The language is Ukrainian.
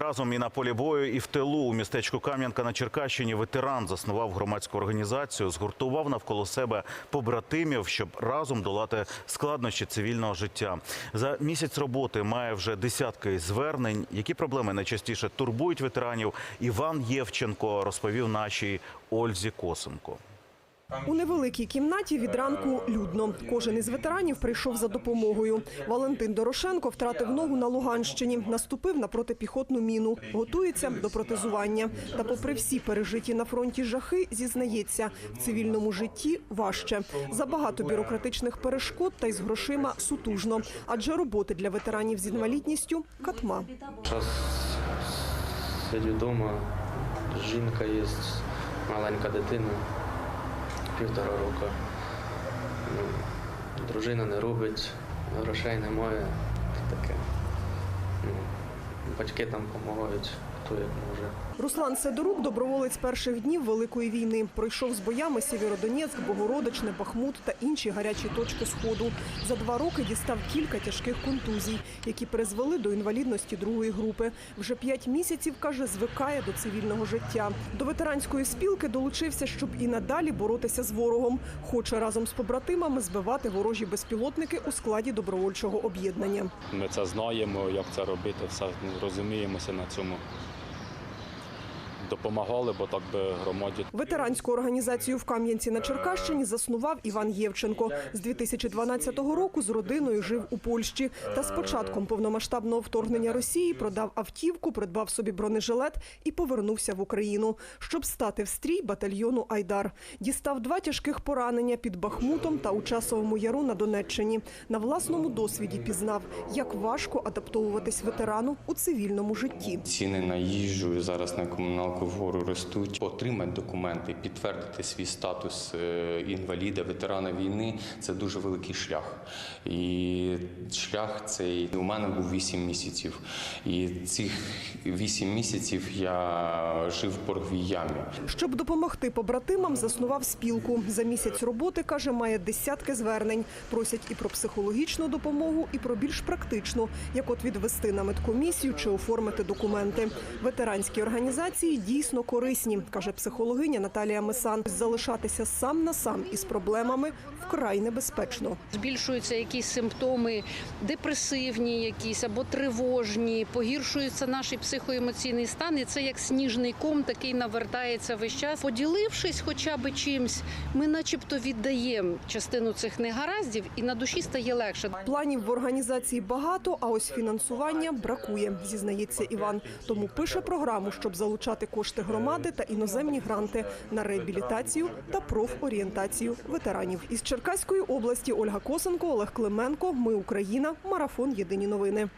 Разом і на полі бою, і в тилу у містечку Кам'янка на Черкащині ветеран заснував громадську організацію, згуртував навколо себе побратимів, щоб разом долати складнощі цивільного життя. За місяць роботи має вже десятки звернень. Які проблеми найчастіше турбують ветеранів? Іван Євченко розповів нашій Ользі Косенко. У невеликій кімнаті від ранку людно. Кожен із ветеранів прийшов за допомогою. Валентин Дорошенко втратив ногу на Луганщині, наступив на протипіхотну міну, готується до протезування. Та, попри всі пережиті на фронті жахи, зізнається, в цивільному житті важче. Забагато бюрократичних перешкод та й з грошима сутужно. Адже роботи для ветеранів з інвалідністю катма. Зараз сидю вдома, жінка є, маленька дитина, півтора року. Ну, дружина не робить, грошей немає. Таке. Ну, батьки там допомагають, як може. Руслан Сидорук – доброволець перших днів Великої війни. Пройшов з боями Сєвєродонецьк, Богородичне, Бахмут та інші гарячі точки Сходу. За два роки дістав кілька тяжких контузій, які призвели до інвалідності другої групи. Вже п'ять місяців, каже, звикає до цивільного життя. До ветеранської спілки долучився, щоб і надалі боротися з ворогом. Хоче разом з побратимами збивати ворожі безпілотники у складі добровольчого об'єднання. Ми це знаємо, як це робити, все ну, розуміємося на цьому. Допомагали, бо так би громаді Ветеранську організацію в Кам'янці на Черкащині заснував Іван Євченко. З 2012 року з родиною жив у Польщі. Та з початком повномасштабного вторгнення Росії продав автівку, придбав собі бронежилет і повернувся в Україну, щоб стати в стрій батальйону Айдар. Дістав два тяжких поранення під Бахмутом та у часовому яру на Донеччині. На власному досвіді пізнав, як важко адаптовуватись ветерану у цивільному житті. Ціни на їжу зараз на комуналку вгору ростуть. Отримати документи, підтвердити свій статус е, інваліда, ветерана війни це дуже великий шлях. І шлях цей у мене був 8 місяців. І цих 8 місяців я жив в борговій ямі. Щоб допомогти побратимам, заснував спілку. За місяць роботи, каже, має десятки звернень. Просять і про психологічну допомогу, і про більш практичну, як от відвести на медкомісію чи оформити документи. Ветеранські організації дійсно корисні, каже психологиня Наталія Месан. Залишатися сам на сам із проблемами вкрай небезпечно. збільшуються якісь симптоми депресивні, якісь або тривожні, погіршується наш психоемоційний стан, і це як сніжний ком, такий навертається весь час. Поділившись хоча б чимсь, ми начебто віддаємо частину цих негараздів, і на душі стає легше. Планів в організації багато, а ось фінансування бракує, зізнається Іван. Тому пише програму, щоб залучати кошти громади та іноземні гранти на реабілітацію та профорієнтацію ветеранів. Із Черкаської області Ольга Косенко, Олег Клименко. Ми Україна. Марафон. Єдині новини.